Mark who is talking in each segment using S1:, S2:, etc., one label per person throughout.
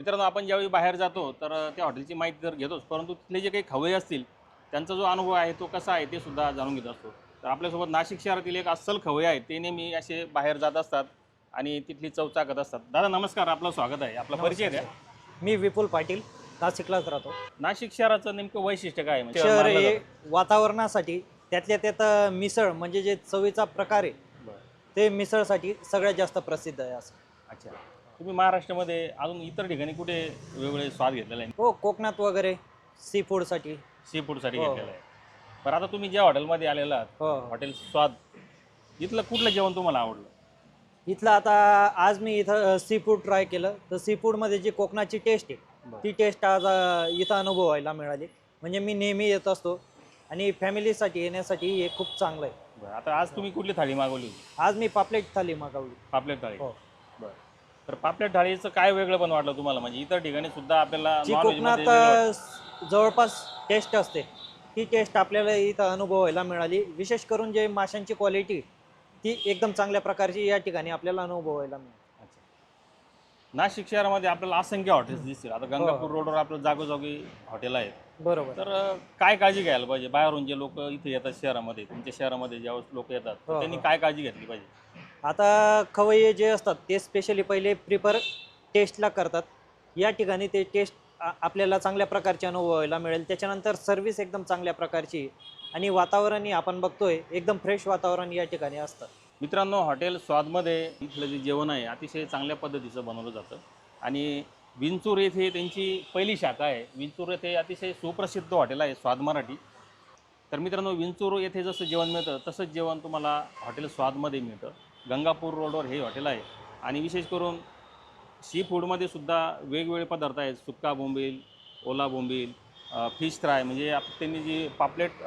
S1: मित्रांनो आपण ज्यावेळी बाहेर जातो तर त्या हॉटेलची माहिती तर घेतोच परंतु तिथले जे काही खवय्ये असतील त्यांचा जो अनुभव आहे तो कसा आहे ते सुद्धा जाणून घेत असतो. तर आपल्यासोबत नाशिक शहरातील एक अस्सल खवय्ये आहेत ते नेहमी असे बाहेर जात असतात आणि तिथली चव चाकत असतात. दादा नमस्कार आपलं स्वागत आहे. आपला परिचय द्या.
S2: मी विपुल पाटील नाशिकलाच राहतो.
S1: नाशिक शहराचं नेमकं वैशिष्ट्य काय आहे? म्हणजे
S2: शहर
S1: मानलं
S2: हे
S1: जातं.
S2: वातावरणासाठी त्यातल्या त्यात मिसळ म्हणजे जे चवीचा प्रकार आहे
S1: बरं.
S2: ते मिसळसाठी सगळ्यात जास्त प्रसिद्ध आहे असं.
S1: अच्छा. तुम्ही महाराष्ट्रामध्ये अजून इतर ठिकाणी कुठे वेगवेगळे स्वाद घेतलेला आहे
S2: हो कोकणात वगैरे सी फूडसाठी
S1: सी फूडसाठी
S2: हो.
S1: घेतलेला आहे बरं आता तुम्ही ज्या हॉटेलमध्ये आलेला आहात
S2: हो.
S1: हॉटेल स्वाद इथलं कुठलं जेवण तुम्हाला आवडलं?
S2: इथलं आता आज मी इथं सी फूड ट्राय केलं. तर सी फूडमध्ये जी कोकणाची टेस्ट आहे ती टेस्ट आज अ, इथं अनुभवायला मिळाली. म्हणजे मी नेहमी येत असतो. आणि फॅमिलीसाठी येण्यासाठी हे खूप चांगलं आहे.
S1: बरं आता आज तुम्ही कुठली थाळी मागवली होती?
S2: आज मी पापलेट थाली मागवली.
S1: पापलेट थाळी.
S2: हो.
S1: बरं. तर पापलेट थाळीचं काय वेगळं पण वाटलं तुम्हाला म्हणजे इतर ठिकाणी सुद्धा आपल्याला
S2: जी
S1: non-veg
S2: कोकणात
S1: मध्ये वेगळं वाटतं.
S2: अ, जवळपास टेस्ट असते ती टेस्ट आपल्याला इथं अनुभवायला मिळाली विशेष करून जे माशांची क्वालिटी ती एकदम चांगल्या प्रकारची या ठिकाणी आपल्याला अनुभवायला मिळाली
S1: अच्छा. नाशिक शहरामध्ये आपल्याला असंख्य हॉटेल्स दिसतील आता गंगापूर. रोडवर आपलं जागोजागी हॉटेल आहेत
S2: बरोबर
S1: तर अं, काय काळजी घ्यायला पाहिजे बाहेरून जे लोक इथे येतात शहरामध्ये तुमच्या शहरामध्ये ज्यावेळेस लोक येतात तर
S2: हो,
S1: त्यांनी
S2: हो.
S1: काय काळजी घेतली पाहिजे
S2: आता खवय्ये जे असतात ते स्पेशली पहिले प्रिफर टेस्टला करतात. या ठिकाणी ते टेस्ट आपल्याला चांगल्या प्रकारचे अनुभवायला मिळेल. त्याच्यानंतर सर्व्हिस एकदम चांगल्या प्रकारची आणि वातावरणही आपण बघतोय एकदम फ्रेश वातावरण या ठिकाणी असतं.
S1: मित्रांनो हॉटेल स्वादमध्ये इथलं जे जेवण आहे अतिशय चांगल्या पद्धतीचं बनवलं जातं. आणि विंचूर येथे त्यांची पहिली शाखा आहे. विंचूर येथे अतिशय सुप्रसिद्ध हॉटेल आहे स्वाद मराठी. तर मित्रांनो विंचूर येथे जसं जेवण मिळतं तसंच जेवण तुम्हाला हॉटेल स्वादमध्ये मिळतं. गंगापूर रोडवर हे हॉटेल आहे. आणि विशेष करून सी फूडमध्ये सुद्धा वेगवेगळे पदार्थ आहेत. सुक्का बोंबील ओला बोंबील फिश फ्राय म्हणजे आप त्यांनी जी पापलेट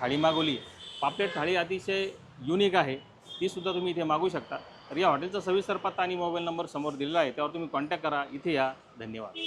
S1: थाळी मागवली पापलेट थाळी अतिशय युनिक आहे. ती सुद्धा तुम्ही इथे मागू शकता. तर या हॉटेलचा सविस्तर पत्ता आणि मोबाईल नंबर समोर दिलेला आहे. त्यावर तुम्ही कॉन्टॅक्ट करा. इथे या. धन्यवाद.